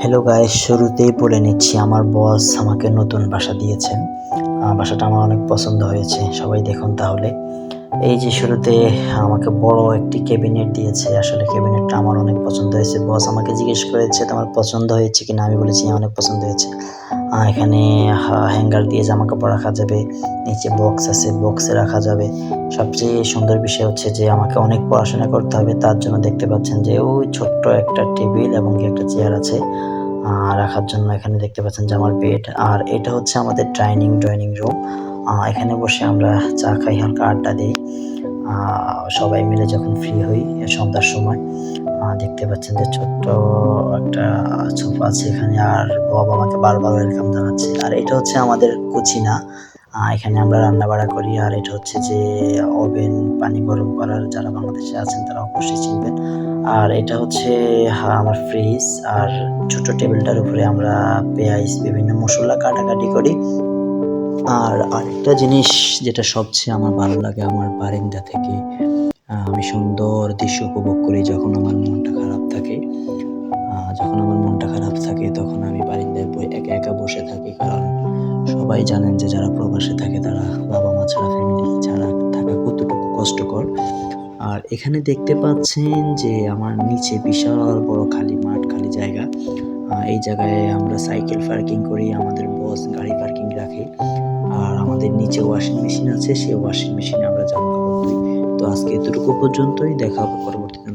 Hello guys শুরুতেই বলে নিচ্ছি, আমার বস আমাকে নতুন বাসা দিয়েছেন। বাসাটা আমার অনেক পছন্দ হয়েছে, সবাই দেখুন তাহলে। এই যে শুরুতে আমাকে বড় একটি ক্যাবিনেট দিয়েছে আসলে ক্যাবিনেটটা আমার অনেক পছন্দ হয়েছে। বস আমাকে জিজ্ঞেস করেছে তোমার পছন্দ হয়েছে কিনা? আমি বলেছি "হ্যাঁ, অনেক পছন্দ হয়েছে। এখানে হ্যাঙ্গার দিয়ে জামা কাপড় রাখা যাবে নিচে বক্স আছে বক্সে রাখা যাবে। সবচেয়ে সুন্দর বিষয় হচ্ছে যে আমাকে অনেক পড়াশোনা করতে হবে তার জন্য দেখতে পাচ্ছেন যে ওই ছোট্ট একটা টেবিল এবং একটা চেয়ার আছে। রাখার জন্য এখানে দেখতে পাচ্ছেন যে আমার বেড আর এটা হচ্ছে আমাদের ডাইনিং ড্রয়িং রুম এখানে বসে আমরা চা খাই, হালকা আড্ডা দিই। সবাই মিলে যখন ফ্রি হই, সন্ধ্যার সময় দেখতে পাচ্ছেন যে ছোট্ট একটা সোফা আছে এখানে, আর বাবা আমাকে বারবার ওয়েলকাম জানাচ্ছে। আর এটা হচ্ছে আমাদের কুচিনা। এখানে আমরা রান্না বাড়া করি, আর এটা হচ্ছে যে ওভেন পানি গরম করার যারা বাংলাদেশে আছেন, তারা অবশ্যই চিনবেন। আর এটা হচ্ছে আমার ফ্রিজ আর ছোট টেবিলটার উপরে আমরা পেঁয়াজ, বিভিন্ন মশলা কাটাকাটি করি। আর আরেকটা জিনিস যেটা সবচেয়ে আমার ভালো লাগে আমার বারিন্দা থেকে আমি সুন্দর দৃশ্য উপভোগ করি যখন আমার মনটা খারাপ থাকে। যখন আমার মনটা খারাপ থাকে তখন আমি বারিন্দায় একা একা বসে থাকি কারণ সবাই জানেন যে যারা প্রবাসে থাকে তারা বাবা মা ছাড়া ফ্যামিলি ছাড়া থাকা কতটুকু কষ্টকর। আর এখানে দেখতে পাচ্ছেন যে আমার নিচে বিশাল বড় খালি মাঠ, খালি জায়গা। এই জায়গায় আমরা সাইকেল পার্কিং করি, আমাদের বস গাড়ি পার্কিং রাখে। আমাদের নিচে ওয়াশিং মেশিন আছে, সেই ওয়াশিং মেশিনে আমরা জামা কাপড় ধুই তো আজকে এতটুকু পর্যন্তই, দেখা হবে পরবর্তীতে